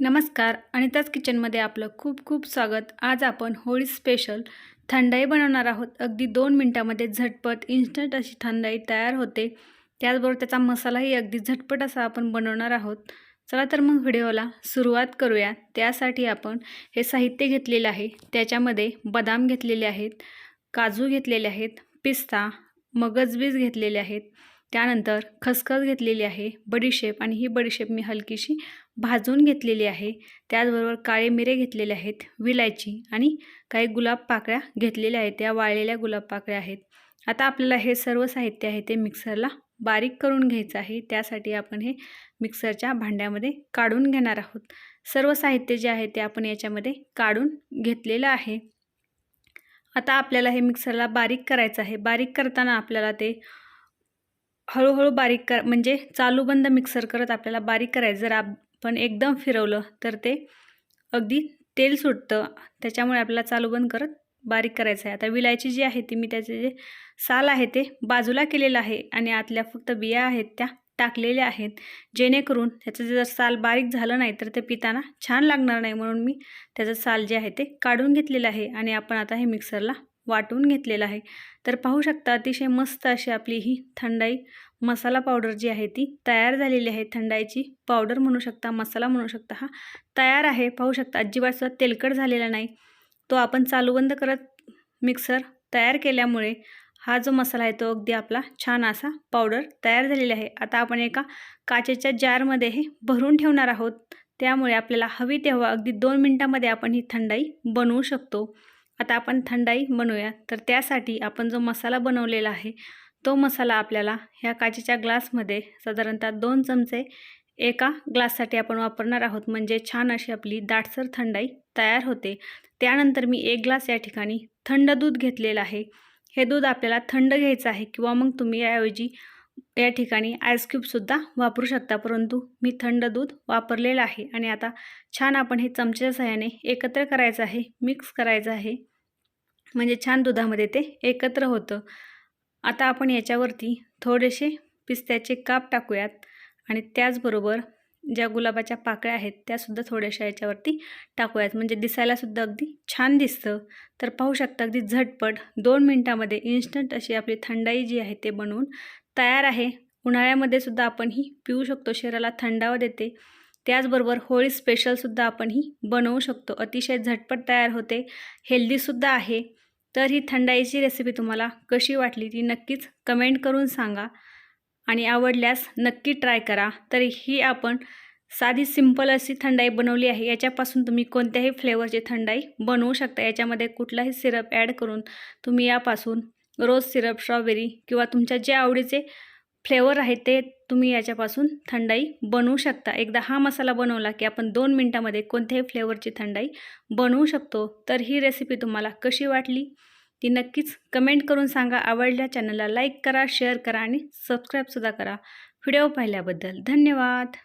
नमस्कार. अनिताच किचनमध्ये आपलं खूप खूप स्वागत. आज आपण होळी स्पेशल थंडाई बनवणार आहोत. अगदी दोन मिनटामध्ये झटपट इन्स्टंट अशी थंडाई तयार होते. त्याचबरोबर त्याचा मसालाही अगदी झटपट असा आपण बनवणार आहोत. चला तर मग व्हिडिओला सुरुवात करूया. त्यासाठी आपण हे साहित्य घेतलेलं आहे. त्याच्यामध्ये बदाम घेतलेले आहेत काजू घेतलेले आहेत पिस्ता मगजबीज घेतलेले आहेत. त्यानंतर खसखस घेतलेली आहे बडीशेप आणि ही बडीशेप मी हलकीशी भाजून घेतलेली आहे. त्याचबरोबर काळे मिरे घेतलेले आहेत विलायची आणि काही गुलाब पाकळ्या घेतलेल्या आहेत. त्या वाळलेल्या गुलाब पाकळ्या आहेत. आता आपल्याला हे सर्व साहित्य आहे ते मिक्सरला बारीक करून घ्यायचं आहे. त्यासाठी आपण हे मिक्सरच्या भांड्यामध्ये काढून घेणार आहोत. सर्व साहित्य जे आहे ते आपण याच्यामध्ये काढून घेतलेलं आहे. आता आपल्याला हे मिक्सरला बारीक करायचं आहे. बारीक करताना आपल्याला ते हळूहळू बारीक कर म्हणजे चालू बंद मिक्सर करत आपल्याला बारीक करायचं. जर आपण एकदम फिरवलं तर ते अगदी तेल सुटतं. त्याच्यामुळे आपल्याला चालू बंद करत बारीक करायचं आहे. आता विलायची जी आहे ती मी त्याचे जे साल आहे ते बाजूला केलेलं आहे आणि आतल्या फक्त बिया आहेत त्या टाकलेल्या आहेत. जेणेकरून त्याचं जर साल बारीक झालं नाही तर ते पिताना छान लागणार नाही म्हणून मी त्याचं साल जे आहे ते काढून घेतलेलं आहे आणि आपण आता हे मिक्सरला वाटून घेतलेला आहे. तर पाहू शकता अतिशय मस्त अशी आपली ही थंडाई मसाला पावडर जी आहे ती तयार झालेली आहे. थंडाईची पावडर म्हणू शकता मसाला म्हणू शकता हा तयार आहे. पाहू शकता अजिबात सुद्धा तेलकट झालेला नाही. तो आपण चालू बंद करत मिक्सर तयार केल्यामुळे हा जो मसाला आहे तो अगदी आपला छान असा पावडर तयार झालेला आहे. आता आपण एका काचेच्या जारमध्ये हे भरून ठेवणार आहोत. त्यामुळे आपल्याला हवी तेव्हा अगदी दोन मिनटामध्ये आपण ही थंडाई बनवू शकतो. आता आपण थंडाई बनवूया. तर त्यासाठी आपण जो मसाला बनवलेला आहे तो मसाला आपल्याला ह्या काचेच्या ग्लासमध्ये साधारणतः दोन चमचे एका ग्लाससाठी आपण वापरणार आहोत. म्हणजे छान अशी आपली दाटसर थंडाई तयार होते. त्यानंतर मी एक ग्लास या ठिकाणी थंड दूध घेतलेलं आहे. हे दूध आपल्याला थंड घ्यायचं आहे किंवा मग तुम्ही याऐवजी या ठिकाणी आईस्क्यूबसुद्धा वापरू शकता. परंतु मी थंड दूध वापरलेलं आहे आणि आता छान आपण हे चमच्याच्या सहाय्याने एकत्र करायचं आहे मिक्स करायचं आहे. म्हणजे छान दुधामध्ये ते एकत्र होतं. आता आपण याच्यावरती थोडेसे पिस्त्याचे काप टाकूयात आणि त्याचबरोबर ज्या गुलाबाच्या पाकळ्या आहेत त्यासुद्धा थोड्याशा याच्यावरती टाकूयात. म्हणजे दिसायलासुद्धा अगदी छान दिसतं. तर पाहू शकता अगदी झटपट दोन मिनटामध्ये इन्स्टंट अशी आपली थंडाई जी आहे ते बनवून तयार आहे. उन्हाळ्यामध्ये सुद्धा आपण ही पिऊ शकतो शरीराला थंडावा देते. त्याचबरोबर होळी स्पेशलसुद्धा आपण ही बनवू शकतो. अतिशय झटपट तयार होते. हेल्दीसुद्धा आहे. तर ही थंडाईची रेसिपी तुम्हाला कशी वाटली ती नक्कीच कमेंट करून सांगा. आणि आवडल्यास नक्की ट्राय करा. तर ही आपण साधी सिंपल अशी थंडाई बनवली आहे. याच्यापासून तुम्ही कोणत्याही फ्लेवरची थंडाई बनवू शकता. याच्यामध्ये कुठलाही सिरप ॲड करून तुम्ही यापासून रोज सिरप स्ट्रॉबेरी किंवा तुमच्या जे आवडीचे फ्लेवर आहेत ते तुम्ही याच्यापासून थंडाई बनवू शकता. एकदा हा मसाला बनवला की आपण दोन मिनटामध्ये कोणत्याही फ्लेवरची थंडाई बनवू शकतो. तर ही रेसिपी तुम्हाला कशी वाटली? ती नक्कीच कमेंट करून सांगा. आवडल्या चॅनलला लाईक करा शेअर करा आणि सबस्क्राईबसुद्धा करा. व्हिडिओ पाहिल्याबद्दल धन्यवाद.